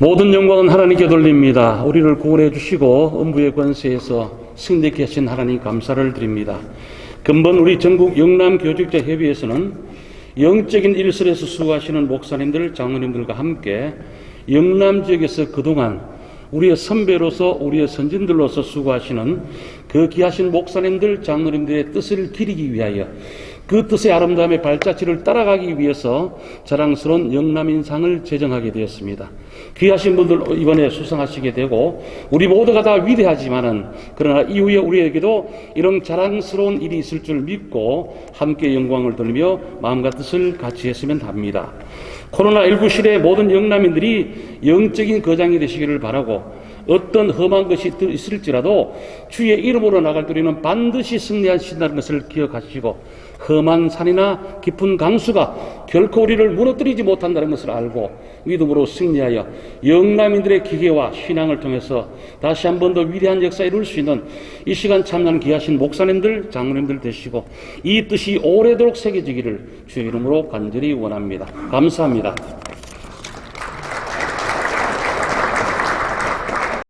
모든 영광은 하나님께 돌립니다. 우리를 구원해 주시고 음부의 권세에서 승리케 하신 하나님 감사를 드립니다. 근본 우리 전국 영남 교직자 협의회에서는 영적인 일설에서 수고하시는 목사님들, 장로님들과 함께 영남 지역에서 그동안 우리의 선배로서 우리의 선진들로서 수고하시는 그 귀하신 목사님들, 장로님들의 뜻을 기리기 위하여 그 뜻의 아름다움의 발자취를 따라가기 위해서 자랑스러운 영남인상을 제정하게 되었습니다. 귀하신 분들 이번에 수상하시게 되고 우리 모두가 다 위대하지만은 그러나 이후에 우리에게도 이런 자랑스러운 일이 있을 줄 믿고 함께 영광을 돌리며 마음과 뜻을 같이 했으면 합니다. 코로나19 시대의 모든 영남인들이 영적인 거장이 되시기를 바라고 어떤 험한 것이 있을지라도 주의 이름으로 나갈 때 우리는 반드시 승리하신다는 것을 기억하시고 험한 산이나 깊은 강수가 결코 우리를 무너뜨리지 못한다는 것을 알고 믿음으로 승리하여 영남인들의 기계와 신앙을 통해서 다시 한 번 더 위대한 역사 이룰 수 있는 이 시간 참여하는 귀하신 목사님들, 장로님들 되시고 이 뜻이 오래도록 새겨지기를 주의 이름으로 간절히 원합니다. 감사합니다.